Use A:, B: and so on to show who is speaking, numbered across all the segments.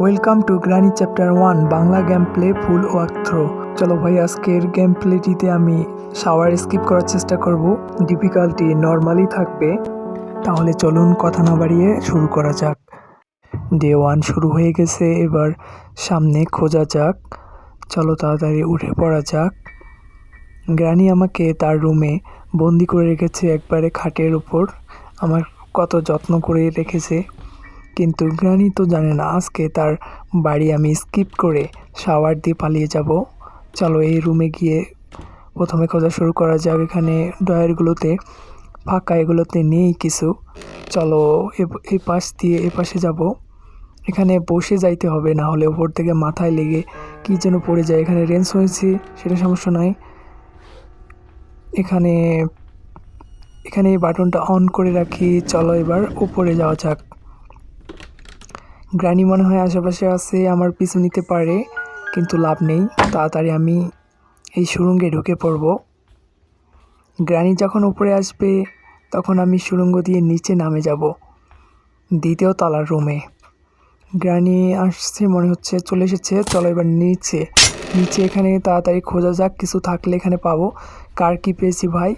A: Welcome to granny chapter one, Bangla game play full walkthrough চলো ভাই, আজকের game প্লেটিতে আমি শাওয়ার স্কিপ করার চেষ্টা করব। ডিফিকাল্টি নর্মালি থাকবে। তাহলে চলুন কথা না বাড়িয়ে শুরু করা যাক। ডে ওয়ান শুরু হয়ে গেছে, এবার সামনে খোঁজা যাক। চলো তাড়াতাড়ি উঠে পড়া যাক। গ্রানি আমাকে তার রুমে বন্দি করে রেখেছে একবারে খাটের ওপর আমার কত যত্ন করে রেখেছে কিন্তু গ্রানি তো জানে না, আজকে তার বাড়ি আমি স্কিপ করে শাওয়ার দিয়ে পালিয়ে যাব। চলো এই রুমে গিয়ে প্রথমে খোঁজা শুরু করা যাক। এখানে ডয়ারগুলোতে ফাঁকা এগুলোতে নেই কিছু। চলো এই পাশ দিয়ে এ পাশে যাব। এখানে বসে যাইতে হবে, না হলে উপর থেকে মাথায় লেগে কী যেন পড়ে যায়। এখানে রেঞ্জ হয়েছে, সেটা সমস্যা নয়। এখানে এখানে এই বাটনটা অন করে রাখি। চলো এবার উপরে যাওয়া যাক। গ্রানি মনে হয় আশেপাশে আছে, আমার পিছু নিতে পারে, কিন্তু লাভ নেই। তাড়াতাড়ি আমি এই সুড়ঙ্গে ঢুকে পড়ব। গ্রানি যখন উপরে আসবে, তখন আমি সুড়ঙ্গ দিয়ে নিচে নামে যাব, দ্বিতীয় তলার রুমে। গ্রানি আসছে মনে হচ্ছে, চলে এসেছে, চলো এবার নিচে। নিচে এখানে তাড়াতাড়ি খোঁজা যাক, কিছু থাকলে এখানে পাবো। কার কি পেয়েছি ভাই?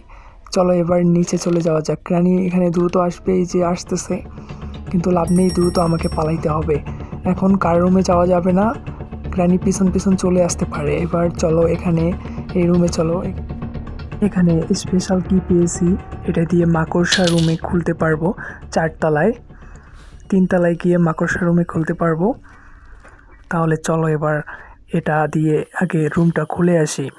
A: চলো এবার নিচে চলে যাওয়া যাক। গ্রানি এখানে দ্রুত আসবে, এই যে আসতেছে। কিন্তু লাভ নেই, দ্রুত আমাকে পালাইতে হবে। এখন কার রুমে যাওয়া যাবে না? গ্রানি পিছন পিছন চলে আসতে পারে। এবার চলো এখানে, এই রুমে চলো। এখানে স্পেশাল কি পেয়েছি। এটা দিয়ে মাকড়সা রুমে খুলতে পারব, চারতলায়। তিনতলায় গিয়ে মাকড়সা রুমে খুলতে পারব। তাহলে চলো এবার এটা দিয়ে আগে রুমটা খুলে আসি।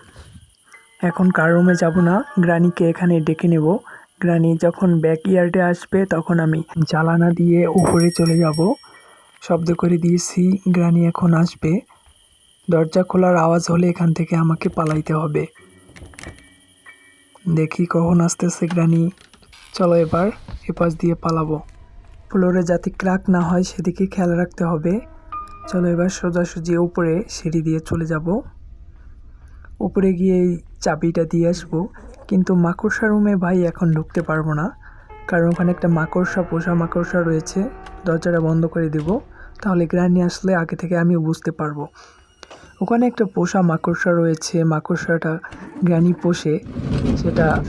A: এখন কার রুমে যাব না? গ্রানিকে এখানে ডেকে নেব। গ্রানি যখন ব্যাক ইয়ার্ডে আসবে, তখন আমি জ্বালানা দিয়ে উপরে চলে যাব। শব্দ করে দিয়েছি গ্রানি এখন আসবে। দরজা খোলার আওয়াজ হলে এখান থেকে আমাকে পালাইতে হবে। দেখি কখন আসতেছে গ্রানি চলো এবার এপাশ দিয়ে পালাবো। ফ্লোরে যাতে ক্রাক না হয়, সেদিকে খেয়াল রাখতে হবে। চলো এবার সোজাসুজি উপরে সিঁড়ি দিয়ে চলে যাব। উপরে গিয়ে চাবিটা দিয়ে আসব। কিন্তু মাকড়সা রুমে ভাই এখন ঢুকতে পারব না। কারণ ওখানে একটা মাকড়সা, পোষা মাকড়সা রয়েছে। দরজাটা বন্ধ করে দেব। তাহলে গ্রানি আসলে আগে থেকে আমি বুঝতে পারব। ওখানে একটা পোষা মাকড়সা রয়েছে। মাকড়সাটা গ্রানি পোষে। সেটা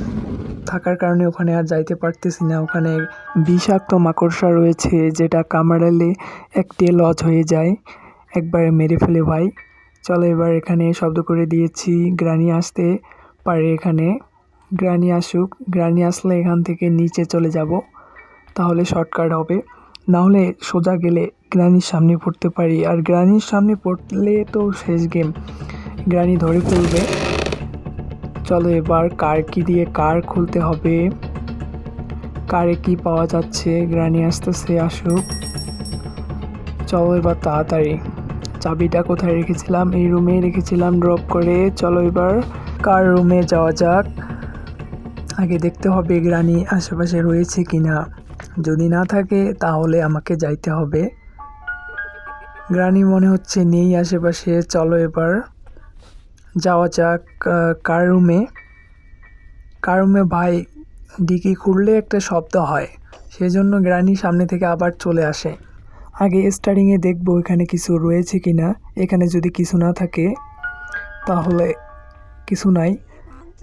A: থাকার কারণে ওখানে আর যাইতে পারতেছি না। ওখানে বিষাক্ত মাকড়সা রয়েছে, যেটা কামড়ালে একটি লজ হয়ে যায়। একবারে মেরে ফেলে ভাই। চলো এবার এখানে শব্দ করে দিয়েছি। গ্রানি আসতে পারে এখানে। গ্রানি আসুক গ্রানি আসলে এখান থেকে নিচে চলে যাব, তাহলে শর্টকাট হবে। না হলে সোজা গেলে গ্রানির সামনে পড়তে পারি। আর গ্রানির সামনে পড়লে তো শেষ গেম। গ্রানি ধরে ফেলবে। চলো এবার কার কি দিয়ে কার খুলতে হবে। কারে কি পাওয়া যাচ্ছে? গ্রানি আসতেছে, আসুক। চলো এবার তাড়াতাড়ি। চাবিটা কোথায় রেখেছিলাম? এই রুমে রেখেছিলাম, ড্রপ করে। চলো এবার কার রুমে যাওয়া যাক। আগে দেখতে হবে গ্রানি আশেপাশে রয়েছে কিনা। যদি না থাকে, তাহলে আমাকে যাইতে হবে। গ্রানি মনে হচ্ছে নেই আশেপাশে, চলো এবার। যাওয়া যাক কার রুমে? কার রুমে ভাই? ডিকি খুললে একটা শব্দ হয়, সেজন্য গ্রানি সামনে থেকে আবার চলে আসে। আগে স্টার্টিংয়ে দেখব এখানে কিছু রয়েছে কি না এখানে যদি কিছু না থাকে, তাহলে কিছু নাই।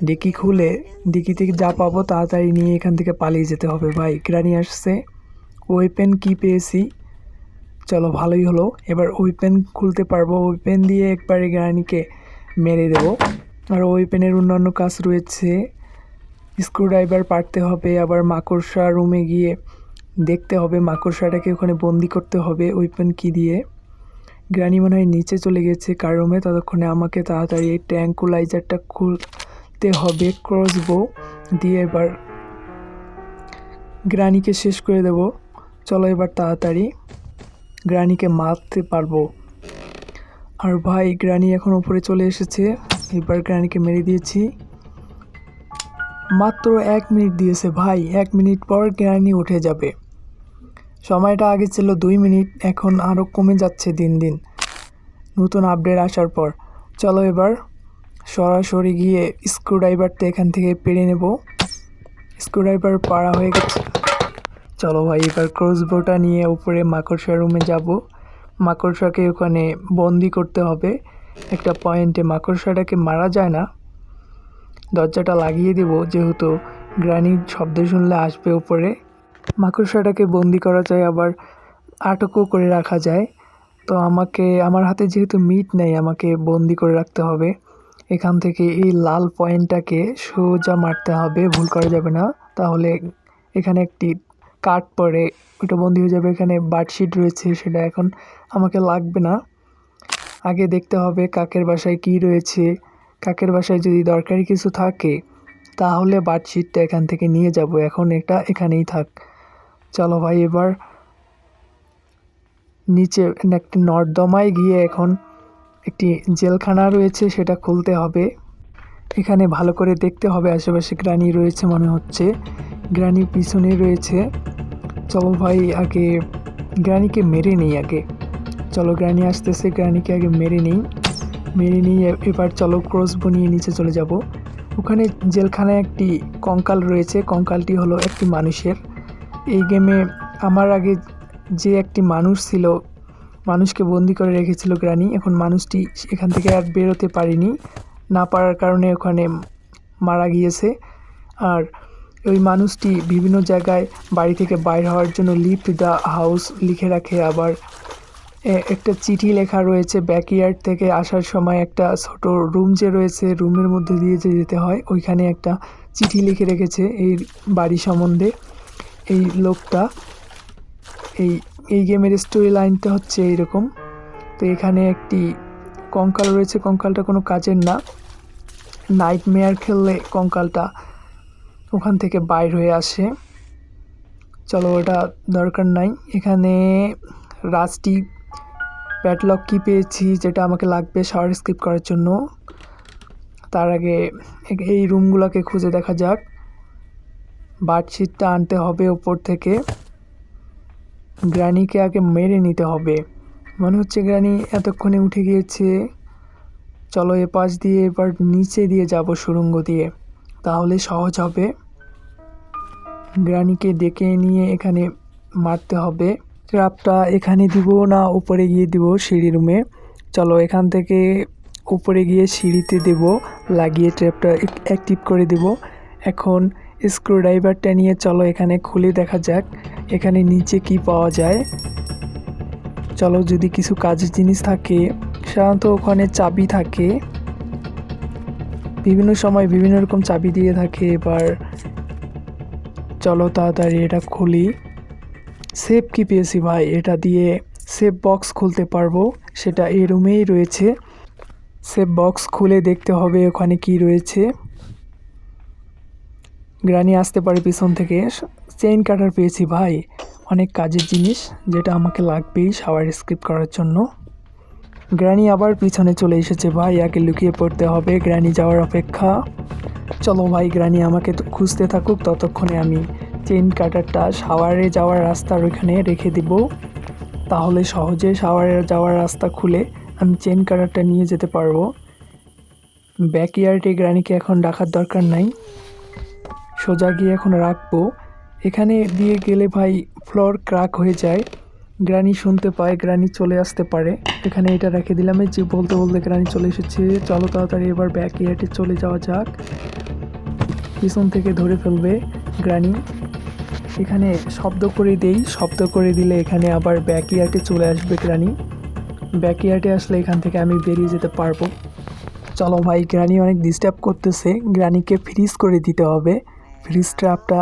A: ডিকি খুলে, ডিকি থেকে যা পাবো তাড়াতাড়ি নিয়ে এখান থেকে পালিয়ে যেতে হবে ভাই। গ্রানি আসছে। ওয়েপেন কি পেয়েছি? চলো, ভালোই হলো। এবার ওই পেন খুলতে পারব। ওই পেন দিয়ে একবারে গ্রানিকে মেরে দেবো। আর ওই পেনের অন্যান্য কাজ রয়েছে। স্ক্রুড্রাইভার পারতে হবে, আবার মাকড়সা রুমে গিয়ে দেখতে হবে মাকড়সাটাকে ওখানে বন্দি করতে হবে ওই পেন কি দিয়ে। গ্রানি মনে হয় নিচে চলে গেছে কার রুমে ততক্ষণে আমাকে তাড়াতাড়ি এই ট্যাঙ্কুলাইজারটা খুলতে হবে ক্রসবো দিয়ে এবার গ্রানিকে শেষ করে দেব। চলো এবার তাড়াতাড়ি গ্রানিকে মারতে পারব। আর ভাই, গ্রানি এখন উপরে চলে এসেছে। এবার গ্রানিকে মেরে দিয়েছি। মাত্র এক মিনিট দিয়েছে ভাই, এক মিনিট পর গ্রানি উঠে যাবে। সময়টা আগে ছিল দুই মিনিট, এখন আরও কমে যাচ্ছে দিন দিন। নতুন আপডেট আসার পর। চলো এবার সরাসরি গিয়ে স্ক্রুড্রাইভারটা এখান থেকে পেরে নেব। স্ক্রুড্রাইভার পাড়া হয়ে গেছে। চলো ভাই, এবার ক্রসবোটা নিয়ে উপরে মাকড়সা রুমে যাব। মাকড়সাকে ওখানে বন্দি করতে হবে। একটা পয়েন্টে মাকড়সাটাকে মারা যায় না। দরজাটা লাগিয়ে দেব, যেহেতু গ্রানির শব্দ শুনলে আসবে উপরে। মাকড়সাটাকে বন্দি করা যায়, আবার আটকও করে রাখা যায়। তো আমাকে, আমার হাতে যেহেতু মিট নেই, আমাকে বন্দি করে রাখতে হবে। এখান থেকে এই লাল পয়েন্টটাকে সোজা মারতে হবে, ভুল করা যাবে না। তাহলে এখানে একটি কাঠ পড়ে ওটা বন্দি হয়ে যাবে। এখানে বার্ডশিট রয়েছে, সেটা এখন আমাকে লাগবে না। আগে দেখতে হবে কাকের বাসায় কি রয়েছে। কাকের বাসায় যদি দরকারি কিছু থাকে, তাহলে বার্ডশিটটা এখান থেকে নিয়ে যাব। এখন এটা এখানেই থাক। চলো ভাই, এবার নিচে একটি নর্দমায় গিয়ে এখন একটি জেলখানা রয়েছে, সেটা খুলতে হবে। এখানে ভালো করে দেখতে হবে, আশেপাশে গ্রানি রয়েছে মনে হচ্ছে। গ্রানির পিছনে রয়েছে। চলো ভাই, আগে গ্রানিকে মেরে নেই আগে। চলো, গ্রানি আসতেছে, গ্রানিকে আগে মেরে নিই। মেরে নিয়ে এবার চলো ক্রস বনিয়ে নিচে চলে যাব। ওখানে জেলখানায় একটি কঙ্কাল রয়েছে। কঙ্কালটি হলো একটি মানুষের। এই গেমে আমার আগে যে একটি মানুষ ছিল মানুষকে বন্দি করে রেখেছিল গ্রানি। এখন মানুষটি এখান থেকে আর বেরোতে পারেনি। না পারার কারণে ওখানে মারা গিয়েছে। আর ওই মানুষটি বিভিন্ন জায়গায় বাড়ি থেকে বাইর হওয়ার জন্য লিভ দ্য হাউস লিখে রাখে। আবার একটা চিঠি লেখা রয়েছে ব্যাকইয়ার্ড থেকে আসার সময়। একটা ছোট রুম যে রয়েছে, রুমের মধ্যে দিয়ে যে যেতে হয়, ওইখানে একটা চিঠি লিখে রেখেছে এই বাড়ি সম্বন্ধে। এই লোকটা, এই এই গেমের স্টোরি লাইনটা হচ্ছে এইরকম। তো এখানে একটি কঙ্কাল রয়েছে, কঙ্কালটা কোনো কাজের না। নাইট মেয়ার খেললে কঙ্কালটা ওখান থেকে বাইর হয়ে আসে। চলো, ওটা দরকার নাই। এখানে রাজটি প্যাডলক কি পেয়েছি, যেটা আমাকে লাগবে শাওয়ার স্কিপ করার জন্য। তার আগে এই রুমগুলোকে খুঁজে দেখা যাক। বার্ডশিটটা আনতে হবে ওপর থেকে। গ্রানিকে আগে মেরে নিতে হবে। মনে হচ্ছে গ্রানি এতক্ষণে উঠে গিয়েছে। চলো এ পাশ দিয়ে এবার নিচে দিয়ে যাব সুড়ঙ্গ দিয়ে। তাহলে সহজ হবে। গ্রানিকে ডেকে নিয়ে এখানে মারতে হবে। ট্র্যাপটা এখানে দিব না, উপরে গিয়ে দিব সিঁড়ি রুমে। চলো এখান থেকে উপরে গিয়ে সিঁড়িতে দেব, লাগিয়ে ট্র্যাপটা অ্যাক্টিভ করে দেব। এখন স্ক্রুড্রাইভারটা নিয়ে চলো, এখানে খুলে, দেখা যাক, এখানে নিচে কি পাওয়া যায়। চলো, যদি কিছু কাজের জিনিস থাকে, সাধারণত ওখানে চাবি থাকে। বিভিন্ন সময় বিভিন্ন রকম চাবি দিয়ে থাকে, এবার চলো তাড়াতাড়ি এটা খুলি। সেফ কি পেয়েছি ভাই, এটা দিয়ে সেফ বক্স খুলতে পারব, সেটা এই রুমেই রয়েছে। সেফ বক্স খুলে দেখতে হবে ওখানে কি রয়েছে। গ্রানি আসতে পারে পিছন থেকে। চেইন কাটার পেয়েছি ভাই। অনেক কাজের জিনিস যেটা আমাকে লাগবেই শাওয়ার স্কিপ করার জন্য। গ্রানি আবার পিছনে চলে এসেছে ভাই একে লুকিয়ে পড়তে হবে, গ্রানি যাওয়ার অপেক্ষা। চলো ভাই, গ্রানি আমাকে খুঁজতে থাকুক, ততক্ষণে আমি চেইন কাটারটা শাওয়ারে যাওয়ার রাস্তার ওইখানে রেখে দিব। তাহলে সহজে শাওয়ারে যাওয়ার রাস্তা খুলে আমি চেইন কাটারটা নিয়ে যেতে পারব। ব্যাকইয়ার্ডে গ্রানিকে এখন ডাকার দরকার নাই। সোজা গিয়ে এখন রাখব। এখানে দিয়ে গেলে ভাই ফ্লোর ক্রাক হয়ে যায়। গ্রানি শুনতে পায়, গ্রানি চলে আসতে পারে। এখানে এটা রেখে দিলাম। যে বলতে বলতে গ্রানি চলে এসেছে। চলো তাড়াতাড়ি এবার ব্যাক ইয়ার্ডে চলে যাওয়া যাক। পিছন থেকে ধরে ফেলবে গ্রানি। এখানে শব্দ করে দেই, শব্দ করে দিলে এখানে আবার ব্যাক ইয়ার্ডে চলে আসবে গ্রানি। ব্যাক ইয়ার্ডে আসলে এখান থেকে আমি বেরিয়ে যেতে পারব। চলো ভাই, গ্রানি অনেক ডিস্টার্ব করতেছে। গ্রানিকে ফ্রিজ করে দিতে হবে। ফ্রিজ ট্র্যাপটা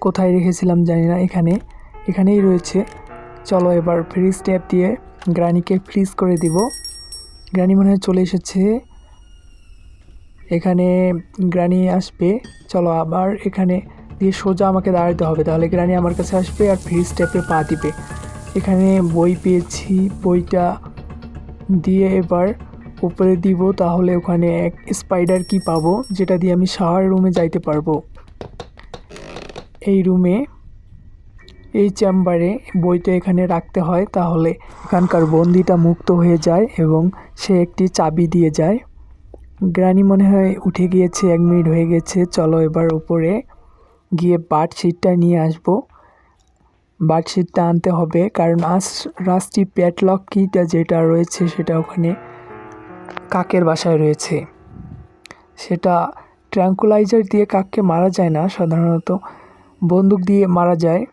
A: কোথায় রেখেছিলাম জানি না, এখানে। এখানেই রয়েছে। চলো এবার ফ্রিজ ট্যাপ দিয়ে গ্রানিকে ফ্রিজ করে দিব। গ্রানি মনে হয় চলে এসেছে। এখানে গ্রানি আসবে। চলো আবার এখানে দিয়ে সোজা আমাকে দাঁড়াতে হবে, তাহলে গ্রানি আমার কাছে আসবে আর ফ্রিজ ট্যাপে পা দিবে। এখানে বই পেয়েছি, বইটা দিয়ে এবার উপরে দিব, তাহলে ওখানে এক স্পাইডার কি পাবো, যেটা দিয়ে আমি শাওয়ার রুমে যাইতে পারব। এই রুমে, এই চেম্বারে বইটা এখানে রাখতে হয় তাহলে এখানকার বন্দিটা মুক্ত হয়ে যায় এবং সে একটি চাবি দিয়ে যায়। গ্রানি মনে হয় উঠে গিয়েছে, এক মিনিট হয়ে গেছে, চলো এবার উপরে গিয়ে বার্ড শিটটা নিয়ে আসব। বার্ডশিটটা আনতে হবে কারণ আজ রাস্টি প্যাটলক কিটা যেটা রয়েছে সেটা ওখানে কাকের বাসায় রয়েছে। সেটা ট্র্যাঙ্কুলাইজার দিয়ে কাককে মারা যায় না সাধারণত। বন্দুক দিয়ে মারা যায়।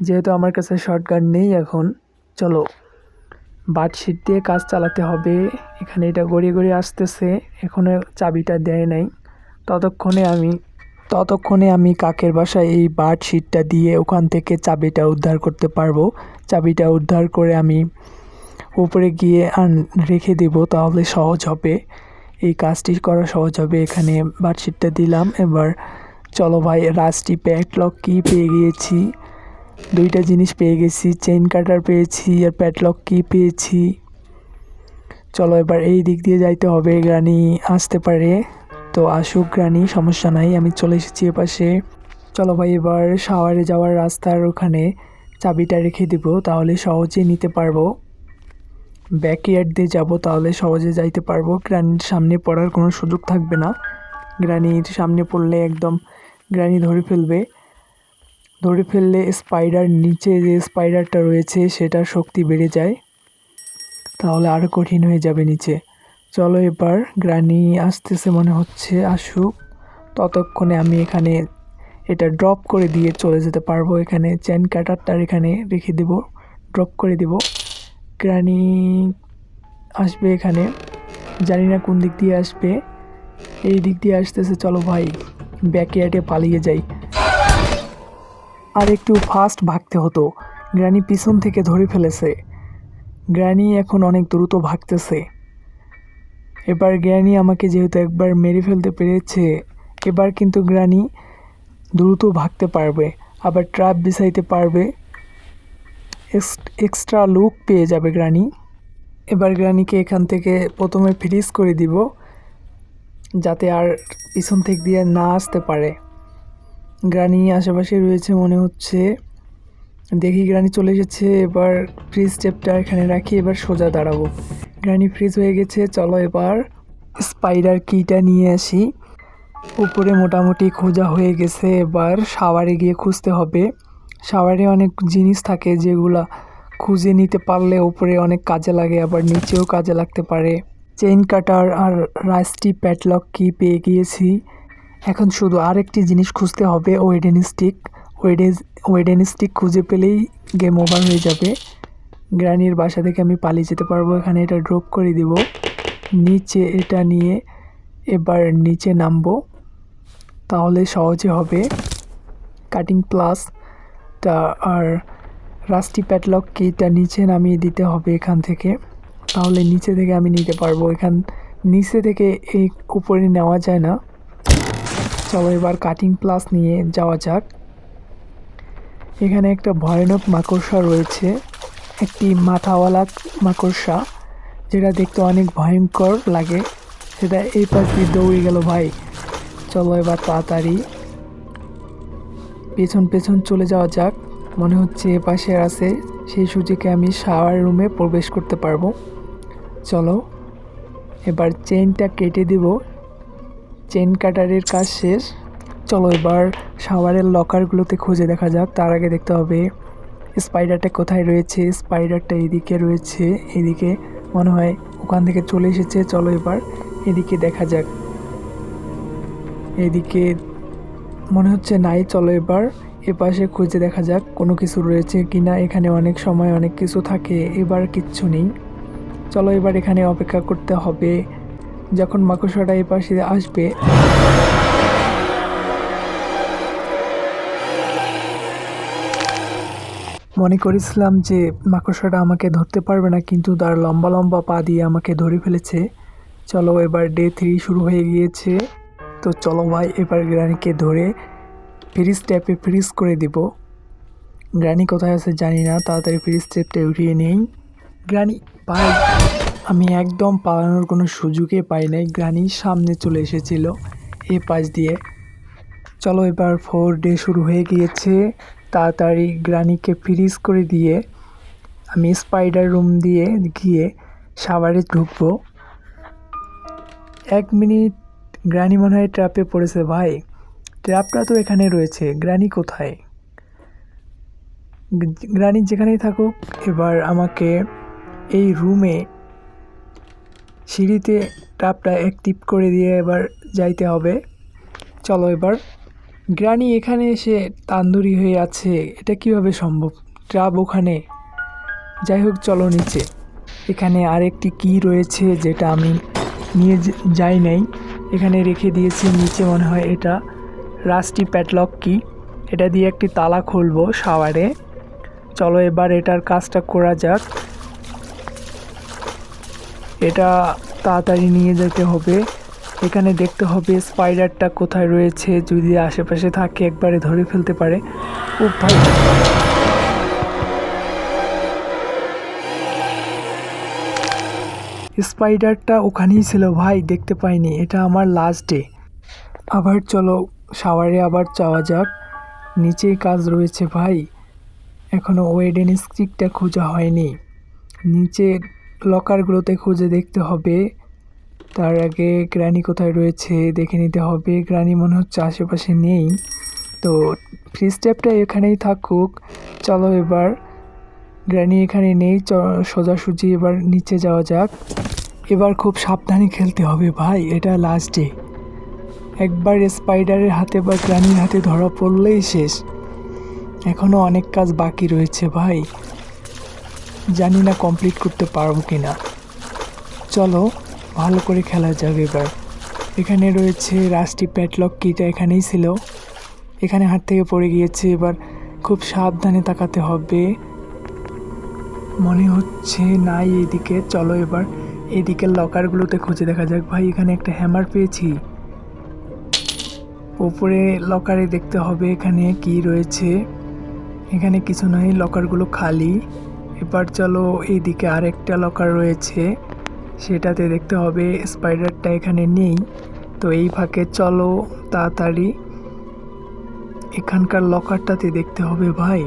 A: যেহেতু আমার কাছে শর্টগান নেই এখন, চলো। বার্ডশিট দিয়ে কাজ চালাতে হবে। এখানে এটা গড়িয়ে গড়িয়ে আসতেছে। এখনও চাবিটা দেয় নাই। ততক্ষণে আমি ততক্ষণে আমি কাকের বাসায় এই বার্ড শিটটা দিয়ে ওখান থেকে চাবিটা উদ্ধার করতে পারব। চাবিটা উদ্ধার করে আমি উপরে গিয়ে আন রেখে দেব, তাহলে সহজ হবে। এই কাজটি করা সহজ হবে। এখানে বার্ড শিটটা দিলাম। এবার চলো ভাই, রাজটি প্যাটলক কি পেয়ে গিয়েছি। দুইটা জিনিস পেয়ে গেছি চেইন কাটার পেয়েছি আর প্যাটলক কি পেয়েছি। চলো এবার এই দিক দিয়ে যাইতে হবে, গ্রানি আসতে পারে। তো আসুক গ্রানি, সমস্যা নাই, আমি চলে এসেছি এপাশে। চলো ভাই, এবার শাওয়ারে যাওয়ার রাস্তার ওখানে চাবিটা রেখে দিব, তাহলে সহজে নিতে পারব। ব্যাকইয়ার্ড দিয়ে যাব, তাহলে সহজে যাইতে পারব। গ্রানির সামনে পড়ার কোনো সুযোগ থাকবে না। গ্রানির সামনে পড়লে একদম গ্রানি ধরে ফেলবে। ধরে ফেললে স্পাইডার নিচে যে স্পাইডারটা রয়েছে, সেটার শক্তি বেড়ে যায়। তাহলে আরও কঠিন হয়ে যাবে নিচে। চলো এবার গ্রানি আসতেছে মনে হচ্ছে, আসুক। ততক্ষণে আমি এখানে এটা ড্রপ করে দিয়ে চলে যেতে পারব। এখানে চেন কাটারটার এখানে রেখে দেব ড্রপ করে দেব। গ্রানি আসবে এখানে। জানি না কোন দিক দিয়ে আসবে। এই দিক দিয়ে আসতেছে, চলো ভাই। ব্যাকয়ার্ডে পালিয়ে যাই। আর একটু ফাস্ট ভাগতে হতো। গ্রানি পিছন থেকে ধরে ফেলেছে। গ্রানি এখন অনেক দ্রুত ভাগতেছে। এবার গ্রানি আমাকে যেহেতু একবার মেরে ফেলতে পেরেছে, এবার কিন্তু গ্রানি দ্রুত ভাগতে পারবে। আবার ট্রাপ বিছাইতে পারবে। এক্সট্রা লুক পেয়ে যাবে গ্রানি এবার গ্রানিকে এখান থেকে প্রথমে ফ্রিজ করে দিব। যাতে আর পিছন থেকে দিয়ে না আসতে পারে। গ্রানি আশেপাশে রয়েছে মনে হচ্ছে। দেখি গ্রানি চলে এসেছে, এবার ফ্রিজ স্টেপটা এখানে রাখি, এবার সোজা দাঁড়াবো। গ্রানি ফ্রিজ হয়ে গেছে, চলো এবার স্পাইডার কিটা নিয়ে আসি। উপরে মোটামুটি খোঁজা হয়ে গেছে, এবার শাওয়ারে গিয়ে খুঁজতে হবে। শাওয়ারে অনেক জিনিস থাকে যেগুলা খুঁজে নিতে পারলে উপরে অনেক কাজে লাগে, আবার নিচেও কাজে লাগতে পারে। চেইন কাটার আর রাস্টি প্যাটলক কি পেয়ে গিয়েছি? এখন শুধু আরেকটি জিনিস খুঁজতে হবে, ওয়েডেন স্টিক। ওয়েডেজ ওয়েডেন স্টিক খুঁজে পেলেই গেম ওভার হয়ে যাবে। গ্রানির বাসা থেকে আমি পালিয়ে যেতে পারব, এখানে এটা ড্রপ করে দিব। নিচে এটা নিয়ে এবার নিচে নামবো। তাহলে সহজে হবে। কাটিং প্লাস তা আর রাস্টি প্যাটলক কিটা নিচে নামিয়ে দিতে হবে এখান থেকে। তাহলে নিচে থেকে আমি নিতে পারব। এখান, নিচে থেকে এই উপরে নেওয়া যায় না। চলো এবার কাটিং প্লাস নিয়ে যাওয়া যাক। এখানে একটা ভয়ানক মাকড়সা রয়েছে। একটি মাথাওয়ালা মাকড়সা, যেটা দেখতে অনেক ভয়ঙ্কর লাগে। সেটা এই পাশ দিয়ে দৌড়ে গেল ভাই। চলো এবার তাড়াতাড়ি পেছন পেছন চলে যাওয়া যাক। মনে হচ্ছে এ পাশে আছে, সেই সুযোগে আমি শাওয়ার রুমে প্রবেশ করতে পারব। চলো, এবার চেনটা কেটে দিব। চেন কাটারের কাজ শেষ। চলো এবার শাওয়ারের লকারগুলোতে খুঁজে দেখা যাক। তার আগে দেখতে হবে, স্পাইডারটা কোথায় রয়েছে? স্পাইডারটা এদিকে রয়েছে, এদিকে মনে হয় ওখান থেকে চলে এসেছে। চলো এবার এদিকে দেখা যাক। এদিকে মনে হচ্ছে নাই। চলো এবার এপাশে খুঁজে দেখা যাক, কোনো কিছু রয়েছে কি না এখানে অনেক সময় অনেক কিছু থাকে, এবার কিচ্ছু নেই। চলো এবার এখানে অপেক্ষা করতে হবে। যখন মাকড়সাটা এপাশে আসবে। মনে করেছিলাম যে মাকড়সাটা আমাকে ধরতে পারবে না, কিন্তু তার লম্বা লম্বা পা দিয়ে আমাকে ধরে ফেলেছে। চলো এবার ডে থ্রি শুরু হয়ে গিয়েছে। তো চলো ভাই, এবার গ্রানিকে ধরে ফ্রিজ ট্যাপে ফ্রিজ করে দিব। গ্রানি কোথায় আছে জানি না, তাড়াতাড়ি ফ্রিজ ট্যাপটা উঠিয়ে নেই। গ্রানি ভাই আমি একদম পালানোর কোনো সুযোগে পাই নাই। গ্রানি সামনে চলে এসেছিল এ পাশ দিয়ে। চলো এবার ফোর ডে শুরু হয়ে গিয়েছে। তাড়াতাড়ি গ্রানিকে ফ্রিজ করে দিয়ে আমি স্পাইডার রুম দিয়ে গিয়ে সাবারে ঢুকবো। এক মিনিট, গ্রানি মনে হয় ট্র্যাপে পড়েছে ভাই। ট্র্যাপটা তো এখানে রয়েছে, গ্রানি কোথায়? গ্রানি যেখানেই থাকুক, এবার আমাকে এই রুমে সিঁড়িতে টাপটা অ্যাক্টিভ করে দিয়ে এবার যাইতে হবে। চলো এবার। গ্রানি এখানে এসে তান্দুরি হয়ে আছে। এটা কীভাবে সম্ভব? ট্রাপ ওখানে। যাই হোক, চলো নিচে। এখানে আরেকটি কি রয়েছে যেটা আমি নিয়ে যাই নাই। এখানে রেখে দিয়েছি, নিচে মনে হয় এটা রাস্টি প্যাটলক কি। এটা দিয়ে একটি তালা খুলবো শাওয়ারে চলো এবার এটার কাজটা করা যাক। এটা তাড়াতাড়ি নিয়ে যেতে হবে। এখানে দেখতে হবে স্পাইডারটা কোথায় রয়েছে, যদি আশেপাশে থাকে একবারে ধরে ফেলতে পারে। ও ভাই। স্পাইডারটা ওখানেই ছিল ভাই, দেখতে পাইনি। এটা আমার লাস্ট ডে আবার চলো শাওয়ারে আবার চাওয়া যাক। নিচেই কাজ রয়েছে ভাই। এখনও ওয়েডেন স্টিকটা খোঁজা হয়নি। নিচে লকারগুলোতে খুঁজে দেখতে হবে। তার আগে গ্রানি কোথায় রয়েছে দেখে নিতে হবে। গ্রানি মনে হচ্ছে আশেপাশে নেই। তো ফ্রি স্টেপটা এখানেই থাকুক। চলো এবার। গ্রানি এখানে নেই। সোজাসুজি এবার নিচে যাওয়া যাক। এবার খুব সাবধানে খেলতে হবে ভাই, এটা লাস্ট ডে একবার স্পাইডারের হাতে বা গ্রানির হাতে ধরা পড়লেই শেষ। এখনও অনেক কাজ বাকি রয়েছে ভাই। জানি না কমপ্লিট করতে পারব কি না চলো, ভালো করে খেলা যাক এবার। এখানে রয়েছে রাষ্ট্রী প্যাটলক কিটা এখানেই ছিল। এখানে হাত থেকে পড়ে গিয়েছে, এবার খুব সাবধানে তাকাতে হবে। মনে হচ্ছে নাই এদিকে চলো এবার এদিকের লকারগুলোতে খুঁজে দেখা যাক। ভাই, এখানে একটা হ্যামার পেয়েছি। ওপরে লকারে দেখতে হবে এখানে কি রয়েছে। এখানে কিছু নয় লকারগুলো খালি। এবার চলো এইদিকে আরেকটা লকার রয়েছে। সেটাতে দেখতে হবে স্পাইডারটা এখানে নেই। তো এই ফাঁকে চলো তাড়াতাড়ি। এখানকার লকারটাতে দেখতে হবে ভাই।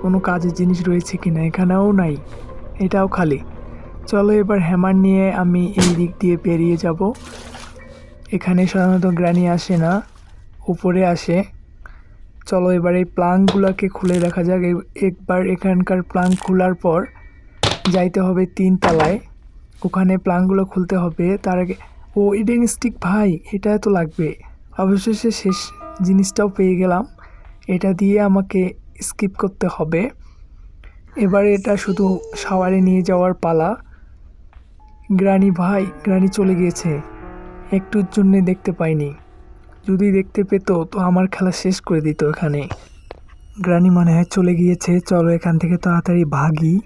A: কোনো কাজের জিনিস রয়েছে কি না এখানেও নাই। এটাও খালি। চলো এবার হ্যামার নিয়ে আমি এই দিক দিয়ে পেরিয়ে যাব। এখানে সাধারণত গ্রানি আসে না, উপরে আসে। চলো এবার এই প্লাঙ্কগুলোকে খুলে দেখা যাক। একবার এখানকার প্লাঙ্ক খোলার পর যাইতে হবে তিন তলায়। ওখানে প্লাঙ্কগুলো খুলতে হবে। তার আগে ও, ইডেন স্টিক ভাই, এটা তো লাগবে। অবশেষে শেষ জিনিসটাও পেয়ে গেলাম। এটা দিয়ে আমাকে স্কিপ করতে হবে। এবার এটা শুধু শাওয়ারে নিয়ে যাওয়ার পালা। গ্রানি ভাই, গ্রানি চলে গিয়েছে। একটুর জন্যে দেখতে পাইনি। যদি দেখতে পেতো, তো আমার খেলা শেষ করে দিত এখানে। গ্রানি মনে হয় চলে গিয়েছে। চলো এখান থেকে তাড়াতাড়ি ভাগি।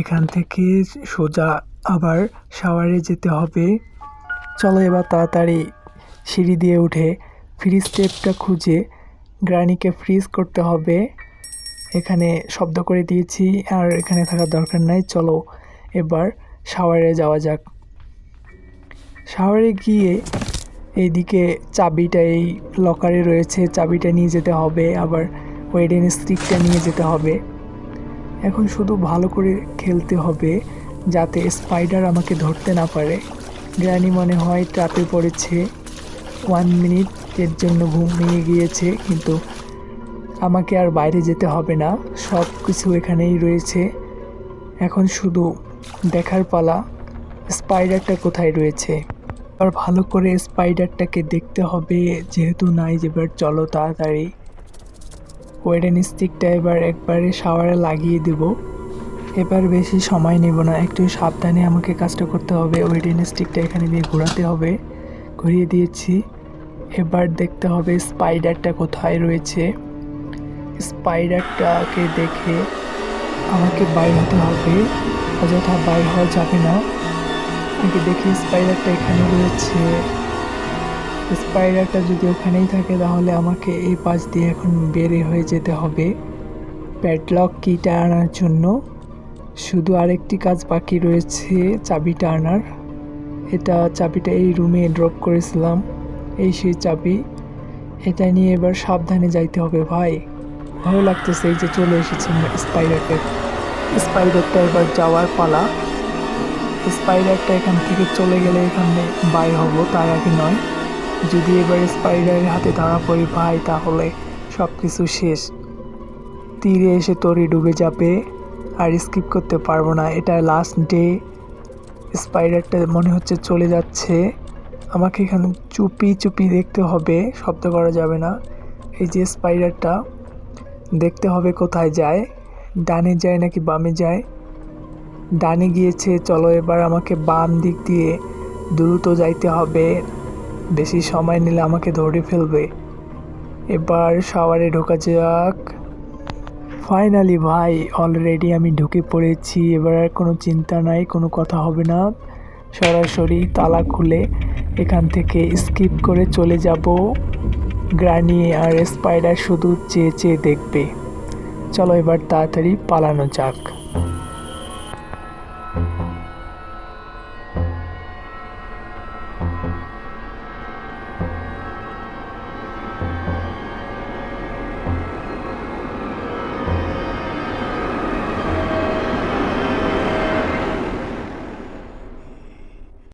A: এখান থেকে সোজা আবার শাওয়ারে যেতে হবে। চলো এবার তাড়াতাড়ি সিঁড়ি দিয়ে উঠে ফ্রি স্টেপটা খুঁজে গ্রানিকে ফ্রিজ করতে হবে। এখানে শব্দ করে দিয়েছি, আর এখানে থাকার দরকার নাই। চলো এবার শাওয়ারে যাওয়া যাক। শাওয়ারে গিয়ে এইদিকে চাবিটা এই লকারে রয়েছে, চাবিটা নিয়ে যেতে হবে, আবার ওয়েডেন স্টিকটা নিয়ে যেতে হবে। এখন শুধু ভালো করে খেলতে হবে, যাতে স্পাইডার আমাকে ধরতে না পারে। গ্রানি মনে হয় ট্রাপে পড়েছে। ওয়ান মিনিটের জন্য ঘুম ঘুমিয়ে গিয়েছে, কিন্তু আমাকে আর বাইরে যেতে হবে না। সব কিছু এখানেই রয়েছে। এখন শুধু দেখার পালা, স্পাইডারটা কোথায় রয়েছে? আর ভালো করে স্পাইডারটাকে দেখতে হবে, যেহেতু নাই এবার চলো তাড়াতাড়ি। ওয়েডেন স্টিকটা এবার একবারে শাওয়ারে লাগিয়ে দেব। এবার বেশি সময় নেব না, একটু সাবধানে আমাকে কাজটা করতে হবে ওয়েডেন স্টিকটা এখানে দিয়ে ঘোরাতে হবে। ঘুরিয়ে দিয়েছি। এবার দেখতে হবে স্পাইডারটা কোথায় রয়েছে। স্পাইডারটাকে দেখে আমাকে বাইর হতে হবে, অযথা বাইর হওয়া যাবে না। আগে দেখি স্পাইডারটা এখানে রয়েছে। স্পাইডারটা যদি ওখানেই থাকে, তাহলে আমাকে এই পাশ দিয়ে এখন বেরে হয়ে যেতে হবে। প্যাডলক কিটা আনার জন্য? শুধু আরেকটি কাজ বাকি রয়েছে চাবিটা আনার এটা চাবিটা এই রুমে ড্রপ করেছিলাম। এই সেই চাবি। এটা নিয়ে এবার সাবধানে যাইতে হবে, ভাই। ভালো লাগতেছে এই যে চলে এসেছে স্পাইডারটা স্পাইডারটা এবার যাওয়ার পালা। স্পাইডারটা এখান থেকে চলে গেলে এখানে বাইর হব, তার আগে নয়। যদি এবার স্পাইডারের হাতে ধরা পড়ি ভাই, তাহলে সব কিছু শেষ। তীরে এসে তরি ডুবে যাবে, আর স্কিপ করতে পারব না। এটা লাস্ট ডে স্পাইডারটা মনে হচ্ছে চলে যাচ্ছে। আমাকে এখানে চুপি চুপি দেখতে হবে, শব্দ করা যাবে না। এই যে স্পাইডারটা, দেখতে হবে কোথায় যায়। ডানে যায় নাকি বামে যায়? ডানে গিয়েছে, চলো এবার আমাকে বাম দিক দিয়ে দ্রুত যাইতে হবে। বেশি সময় নিলে আমাকে ধরে ফেলবে। এবার শাওয়ারে ঢোকা যাক। ফাইনালি ভাই, অলরেডি আমি ঢুকে পড়েছি। এবার আর কোনো চিন্তা নাই, কোনো কথা হবে না। সরাসরি তালা খুলে এখান থেকে স্কিপ করে চলে যাব। গ্রানি আর স্পাইডার শুধু চেয়ে চেয়ে দেখবে। চলো এবার তাড়াতাড়ি পালানো যাক।